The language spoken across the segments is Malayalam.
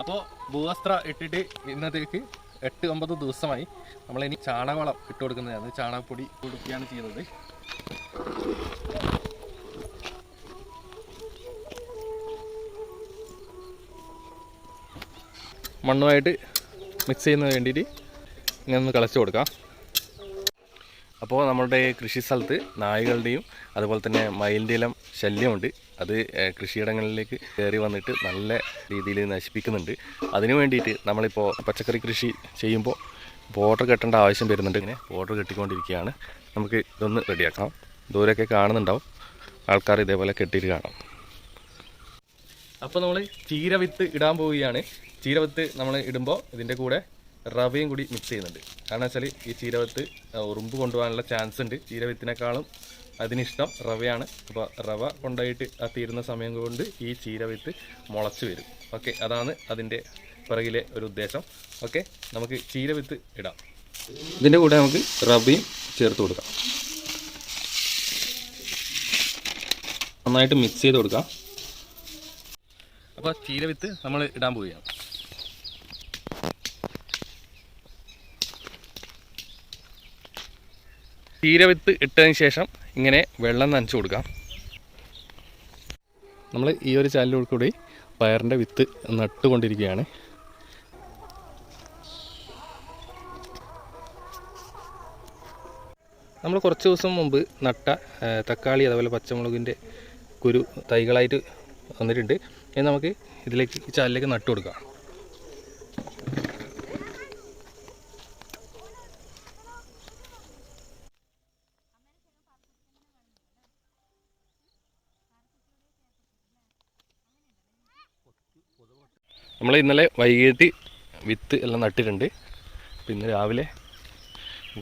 അപ്പോൾ ഭൂവസ്ത്ര ഇട്ടിട്ട് ഇന്നത്തേക്ക് എട്ട് ഒമ്പത് ദിവസമായി നമ്മളിനി ചാണകവളം ഇട്ട് കൊടുക്കുന്നതാണ് ചാണകപ്പൊടി കൊടുക്കുകയാണ് ചെയ്യുന്നത് മണ്ണുമായിട്ട് മിക്സ് ചെയ്യുന്നതിന് വേണ്ടിയിട്ട് ഇങ്ങനെ ഒന്ന് കളച്ച് കൊടുക്കാം. അപ്പോൾ നമ്മുടെ കൃഷി സ്ഥലത്ത് നായകളുടെയും അതുപോലെ തന്നെ മയിലിന്റെ എല്ലാം ശല്യമുണ്ട്. അത് കൃഷിയിടങ്ങളിലേക്ക് കയറി വന്നിട്ട് നല്ല രീതിയിൽ നശിപ്പിക്കുന്നുണ്ട്. അതിനു വേണ്ടിയിട്ട് നമ്മളിപ്പോൾ പച്ചക്കറി കൃഷി ചെയ്യുമ്പോൾ ബോർഡർ കെട്ടേണ്ട ആവശ്യം വരുന്നുണ്ട്. ഇങ്ങനെ ബോർഡർ കെട്ടിക്കൊണ്ടിരിക്കുകയാണ്. നമുക്ക് ഇതൊന്ന് റെഡിയാക്കാം. ദൂരെയൊക്കെ കാണുന്നുണ്ടാവും. ആൾക്കാർ ഇതേപോലെ കെട്ടിയിട്ട് കാണാം. അപ്പോൾ നമ്മൾ ചീരവിത്ത് ഇടാൻ പോവുകയാണ്. ചീരവിത്ത് നമ്മൾ ഇടുമ്പോൾ ഇതിന്റെ കൂടെ റവയും കൂടി മിക്സ് ചെയ്യുന്നുണ്ട്. കാരണം വെച്ചാൽ ഈ ചീരവത്ത് ഉറുമ്പ് കൊണ്ടുപോകാനുള്ള ചാൻസ് ഉണ്ട്. ചീരവത്തിനേക്കാളും അതിനിഷ്ടം റവയാണ്. അപ്പോൾ റവ കൊണ്ടുപോയിട്ട് ആ തീരുന്ന സമയം കൊണ്ട് ഈ ചീരവിത്ത് മുളച്ച് വരും. ഓക്കെ അതാണ് അതിന്റെ പിറകിലെ ഒരു ഉദ്ദേശം. ഓക്കെ നമുക്ക് ചീരവിത്ത് ഇടാം. ഇതിന്റെ കൂടെ നമുക്ക് റവയും ചേർത്ത് കൊടുക്കാം. നന്നായിട്ട് മിക്സ് ചെയ്ത് കൊടുക്കാം. അപ്പോൾ ചീരവിത്ത് നമ്മൾ ഇടാൻ പോവുകയാണ്. ചീരവിത്ത് ഇട്ടതിന് ശേഷം ഇങ്ങനെ വെള്ളം നനച്ചു കൊടുക്കാം. നമ്മൾ ഈ ഒരു ചാലിലൂടെ കൂടി പയറിന്റെ വിത്ത് നട്ടുകൊണ്ടിരിക്കുകയാണ്. നമ്മൾ കുറച്ച് ദിവസം മുമ്പ് നട്ട തക്കാളി അതുപോലെ പച്ചമുളകിന്റെ കുരു തൈകളായിട്ട് വന്നിട്ടുണ്ട്. ഇനി നമുക്ക് ഇതിലേക്ക് ഈ ചാലിലേക്ക് നട്ടു കൊടുക്കാം നമ്മൾ ഇന്നലെ വൈകിട്ട് വിത്ത് എല്ലാം നട്ടിട്ടുണ്ട്. ഇന്ന് രാവിലെ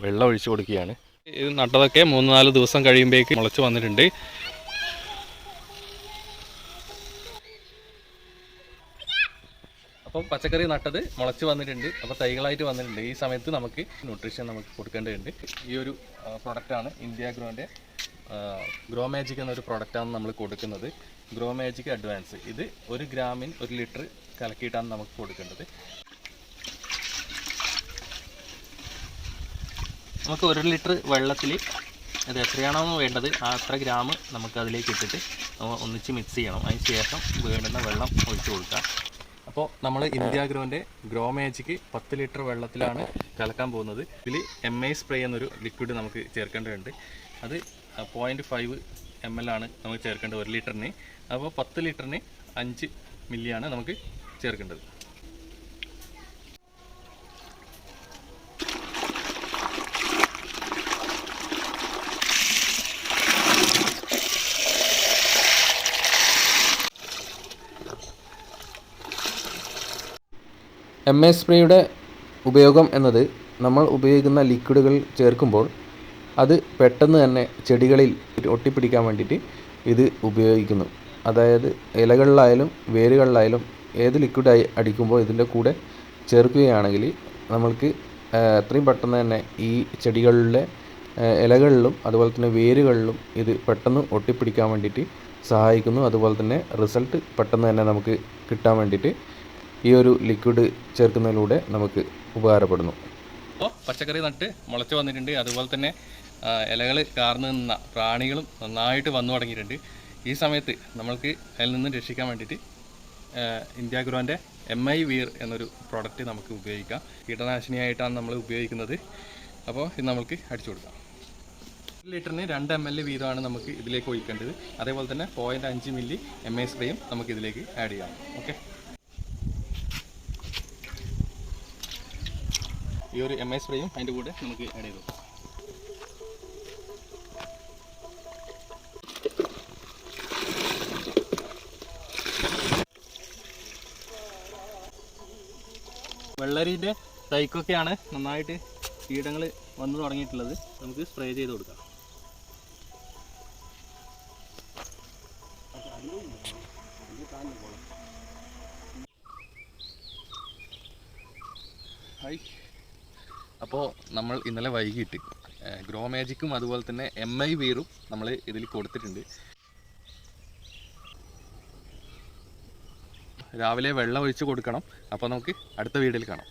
വെള്ളം ഒഴിച്ചു കൊടുക്കുകയാണ്. ഇത് നട്ടതൊക്കെ മൂന്ന് നാല് ദിവസം കഴിയുമ്പോഴേക്ക് മുളച്ച് വന്നിട്ടുണ്ട്. അപ്പം പച്ചക്കറി നട്ടത് മുളച്ച് വന്നിട്ടുണ്ട്. അപ്പോൾ തൈകളായിട്ട് വന്നിട്ടുണ്ട്. ഈ സമയത്ത് നമുക്ക് ന്യൂട്രീഷൻ നമുക്ക് കൊടുക്കേണ്ടതുണ്ട്. ഈ ഒരു പ്രൊഡക്റ്റാണ് ഇന്ത്യ ഗ്രോന്റെ ഗ്രോ മാജിക് എന്നൊരു പ്രോഡക്റ്റാണ് നമ്മൾ കൊടുക്കുന്നത്. ഗ്രോ മാജിക് അഡ്വാൻസ് ഇത് ഒരു ഗ്രാമിൻ ഒരു ലിറ്റർ കലക്കിയിട്ടാണ് നമുക്ക് കൊടുക്കേണ്ടത്. നമുക്ക് ഒരു ലിറ്റർ വെള്ളത്തിൽ അത് എത്രയാണോ വേണ്ടത് ആ അത്ര ഗ്രാം നമുക്ക് അതിലേക്ക് ഇട്ടിട്ട് ഒന്നിച്ച് മിക്സ് ചെയ്യണം. അതിന് ശേഷം വേണ്ടുന്ന വെള്ളം ഒഴിച്ചു കൊടുക്കാം. അപ്പോൾ നമ്മൾ ഇന്ത്യ ഗ്രോന്റെ ഗ്രോ മാജിക്ക് പത്ത് ലിറ്റർ വെള്ളത്തിലാണ് കലക്കാൻ പോകുന്നത്. ഇതിൽ എം ഐ സ്പ്രേ എന്നൊരു ലിക്വിഡ് നമുക്ക് ചേർക്കേണ്ടതുണ്ട്. അത് പോയിന്റ് ഫൈവ് എം എൽ ആണ് നമുക്ക് ചേർക്കേണ്ടത് ഒരു ലിറ്ററിന്. അപ്പോൾ പത്ത് ലിറ്ററിന് അഞ്ച് മില്ലിയാണ് നമുക്ക് ചേർക്കേണ്ടത്. എം എ സ്പ്രേയുടെ ഉപയോഗം എന്നത് നമ്മൾ ഉപയോഗിക്കുന്ന ലിക്വിഡുകൾ ചേർക്കുമ്പോൾ അത് പെട്ടെന്ന് തന്നെ ചെടികളിൽ ഒട്ടിപ്പിടിക്കാൻ വേണ്ടിയിട്ട് ഇത് ഉപയോഗിക്കുന്നു. അതായത് ഇലകളിലായാലും വേരുകളിലായാലും ഏത് ലിക്വിഡായി അടിക്കുമ്പോൾ ഇതിന്റെ കൂടെ ചേർക്കുകയാണെങ്കിൽ നമ്മൾക്ക് എത്രയും പെട്ടെന്ന് തന്നെ ഈ ചെടികളിലെ ഇലകളിലും അതുപോലെ തന്നെ വേരുകളിലും ഇത് പെട്ടെന്ന് ഒട്ടിപ്പിടിക്കാൻ വേണ്ടിയിട്ട് സഹായിക്കുന്നു. അതുപോലെ തന്നെ റിസൾട്ട് പെട്ടെന്ന് തന്നെ നമുക്ക് കിട്ടാൻ വേണ്ടിയിട്ട് ഈ ഒരു ലിക്വിഡ് ചേർക്കുന്നതിലൂടെ നമുക്ക് ഉപകാരപ്പെടുന്നു. അപ്പോൾ പച്ചക്കറി നട്ട് മുളച്ച് വന്നിട്ടുണ്ട്. അതുപോലെ തന്നെ ഇലകൾ കാർന്ന് നിന്ന പ്രാണികളും നന്നായിട്ട് വന്നു തുടങ്ങിയിട്ടുണ്ട്. ഈ സമയത്ത് നമ്മൾക്ക് അതിൽ നിന്ന് രക്ഷിക്കാൻ വേണ്ടിയിട്ട് ഇന്ത്യ ഗ്രോന്റെ എം ഐ വീർ എന്നൊരു പ്രോഡക്റ്റ് നമുക്ക് ഉപയോഗിക്കാം. കീടനാശിനിയായിട്ടാണ് നമ്മൾ ഉപയോഗിക്കുന്നത്. അപ്പോൾ ഇത് നമുക്ക് അടിച്ചു കൊടുക്കാം. ഒരു ലിറ്ററിന് രണ്ട് എം എൽ വീതമാണ് നമുക്ക് ഇതിലേക്ക് ഒഴിക്കേണ്ടത്. അതേപോലെ തന്നെ പോയിന്റ് അഞ്ച് മില്ലി എം ഐ സ്പ്രേയും നമുക്ക് ഇതിലേക്ക് ആഡ് ചെയ്യാം. ഓക്കെ ഈ ഒരു എം ഐ സ്പ്രേയും അതിന്റെ കൂടെ നമുക്ക് ആഡ് ചെയ്തു കൊടുക്കാം. വെള്ളരിന്റെ തൈക്കൊക്കെയാണ് നന്നായിട്ട് കീടങ്ങൾ വന്നു തുടങ്ങിയിട്ടുള്ളത്. നമുക്ക് സ്പ്രേ ചെയ്ത് കൊടുക്കാം. അപ്പോൾ നമ്മൾ ഇന്നലെ വൈകിട്ട് ഗ്രോ മാജിക്കും അതുപോലെ തന്നെ എം ഐ വീറും നമ്മൾ ഇതിൽ കൊടുത്തിട്ടുണ്ട്. രാവിലെ വെള്ളം ഒഴിച്ച് കൊടുക്കണം. അപ്പോൾ നമുക്ക് അടുത്ത വീഡിയോയിൽ കാണാം.